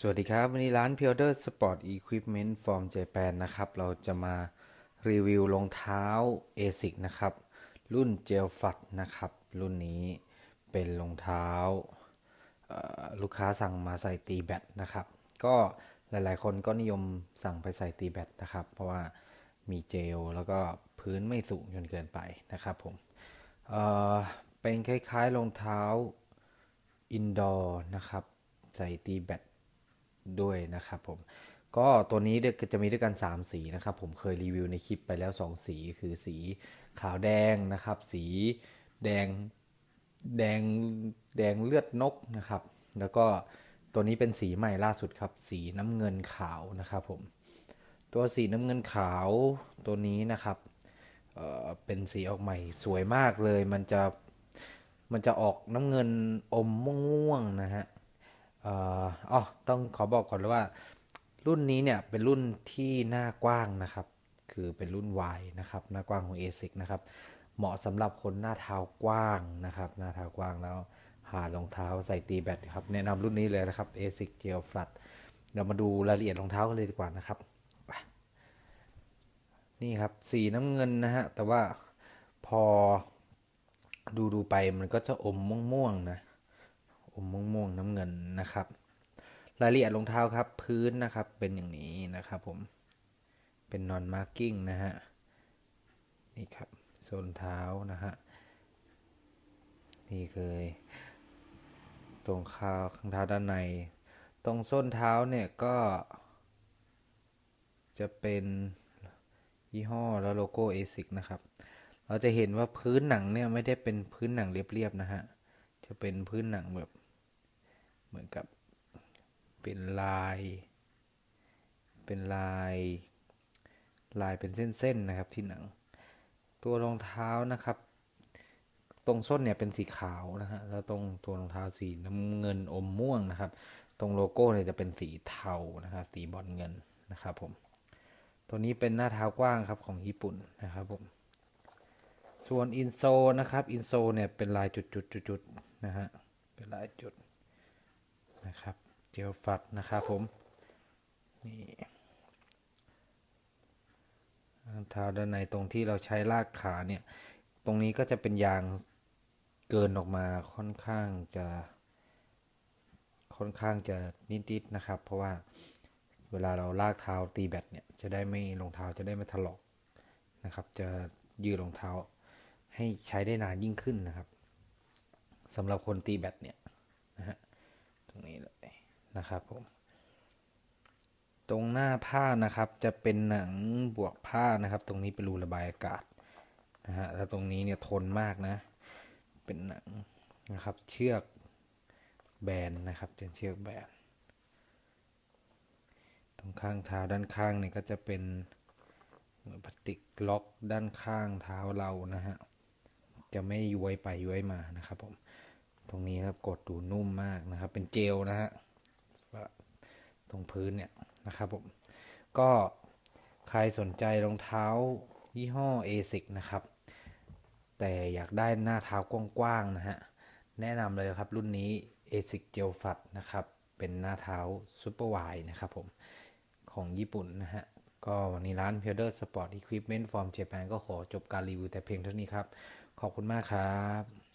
สวัสดีครับ วันนี้ร้าน p i o d e r Sport Equipment from Japan นะครับ เราจะมารีวิวรองเท้า ASIC นะครับ รุ่น Gel f u t นะครับ รุ่นนี้เป็นรองเท้าลูกค้าสั่งมาใส่ตีแบตนะครับ ก็หลายๆ คนก็นิยมสั่งไปใส่ตีแบตนะครับ เพราะว่ามีเจลแล้วก็พื้นไม่สูงจนเกินไปนะครับผมเเป็นคล้ายๆรองเท้าอินดอร์นะครับ ใส่ตีแบต ด้วยนะครับผมก็ตัวนี้จะมีด้วยกัน 3 สีนะครับ ผมเคยรีวิวในคลิปไปแล้ว 2 สีคือสีขาวแดงนะครับ สีแดงแดงแดงเลือดนกนะครับ แล้วก็ตัวนี้เป็นสีใหม่ล่าสุดครับ สีน้ำเงินขาวนะครับผมตัวสีน้ำเงินขาวตัวนี้นะครับเเป็นสีออกใหม่สวยมากเลย มันจะมันจะออกน้ำเงินอมม่วงๆนะฮะ อ่ออ๋อต้องขอบอกก่อนเลยว่า รุ่นนี้เนี่ยเป็นรุ่นที่หน้ากว้างนะครับ คือเป็นรุ่น Y นะครับหน้ากว้างของ ASIC นะครับ เหมาะสำหรับคนหน้าเท้ากว้างนะครับ หน้าเท้ากว้างแล้วหารองเท้าใส่ตีแบตครับ แนะนำรุ่นนี้เลยนะครับ ASIC Gel Flat เรามาดูรายละเอียดรองเท้ากันเลยดีกว่านะครับไปนี่ครับสีน้ำเงินนะฮะ แต่ว่าพอดูดูไปมันก็จะอมม่วงๆนะ อมม่วงๆน้ำเงินนะครับ รายละเอียดรองเท้าครับพื้นนะครับเป็นอย่างนี้นะครับผมเป็น non marking นะฮะนี่ครับโซนเท้านะฮะนี่เลยตรงข้าวข้างเท้าด้านใน ตรงส้นเท้าเนี่ยก็ จะเป็นยี่ห้อและโลโก้ ASIC นะครับ เราจะเห็นว่าพื้นหนังเนี่ยไม่ได้เป็นพื้นหนังเรียบๆนะฮะ จะเป็นพื้นหนังแบบ มือนกับเป็นลาย เป็นลายลายเป็นเส้นๆนะครับที่หนัง ตัวรองเท้านะครับ ตรงส้นเนี่ยเป็นสีขาวนะฮะแล้วตรงตัวรองเท้าสีน้ำเงินอมม่วงนะครับ ตรงโลโก้เนี่ยจะเป็นสีเทานะครับสีบอลเงินนะครับผมตัวนี้เป็นหน้าเท้ากว้างครับของญี่ปุ่นนะครับผมส่วนอินโซนะครับอินโซเนี่ยเป็นลายจุดๆๆๆนะฮะเป็นลายจุด นะครับ เจลฟัดนะครับผม นี่เท้าด้านในตรงที่เราใช้ลากขาเนี่ย ตรงนี้ก็จะเป็นยางเกินออกมาค่อนข้างจะ ค่อนข้างจะนิดๆนะครับ เพราะว่าเวลาเราลากเท้าตีแบตเนี่ยจะได้ไม่รองเท้าจะได้ไม่ถลอกนะครับ จะยืดรองเท้าให้ใช้ได้นานยิ่งขึ้นนะครับสำหรับคนตีแบตเนี่ยนะฮะตรงนี้เลย นะครับผมตรงหน้าผ้านะครับจะเป็นหนังบวกผ้านะครับ ตรงนี้เป็นรูระบายอากาศนะฮะแล้วตรงนี้เนี่ยทนมากนะ เป็นหนังนะครับ เชือกแบนนะครับเป็นเชือกแบนตรงข้างเท้าด้านข้างเนี่ยก็จะเป็นเหมือนพลาสติกล็อกด้านข้างเท้าเรานะฮะจะไม่ย้วยไปย้วยมานะครับผมตรงนี้ครับกดดูนุ่มมากนะครับ เป็นเจลนะฮะ ตรงพื้นเนี่ยนะครับผมก็ใครสนใจรองเท้ายี่ห้อ ASIC นะครับ แต่อยากได้หน้าเท้ากว้างๆนะฮะ แนะนำเลยครับรุ่นนี้ ASIC Gel f u t นะครับ เป็นหน้าเท้า Super Wide นะครับผม ของญี่ปุ่นนะฮะ ก็วันนี้ร้าน p i o d e r Sport Equipment from Japan ก็ขอจบการรีวิวแต่เพียงเท่านี้ครับ ขอบคุณมากครับ